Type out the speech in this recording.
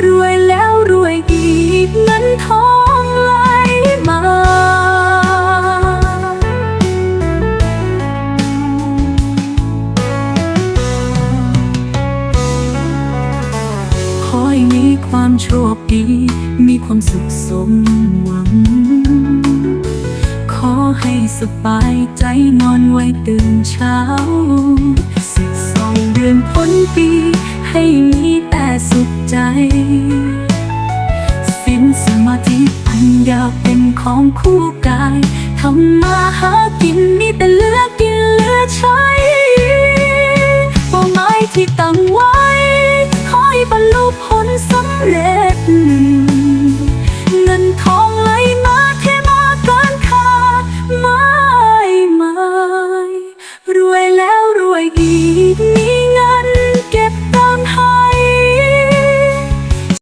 รวยแล้วรวยอีกเงินทองไหลมา ขอให้มีความโชคดี มีความสุขสมหวัง ขอให้สบายใจนอนไว้ตื่นเช้าสิบสองเดือนพ้นปีให้มี สุขใจ สิ้นสมาธิอันยาวเป็นของคู่กายทำมาหากินมีแต่เลือกกินเลือกใช้เป้าหมายที่ตั้งไว้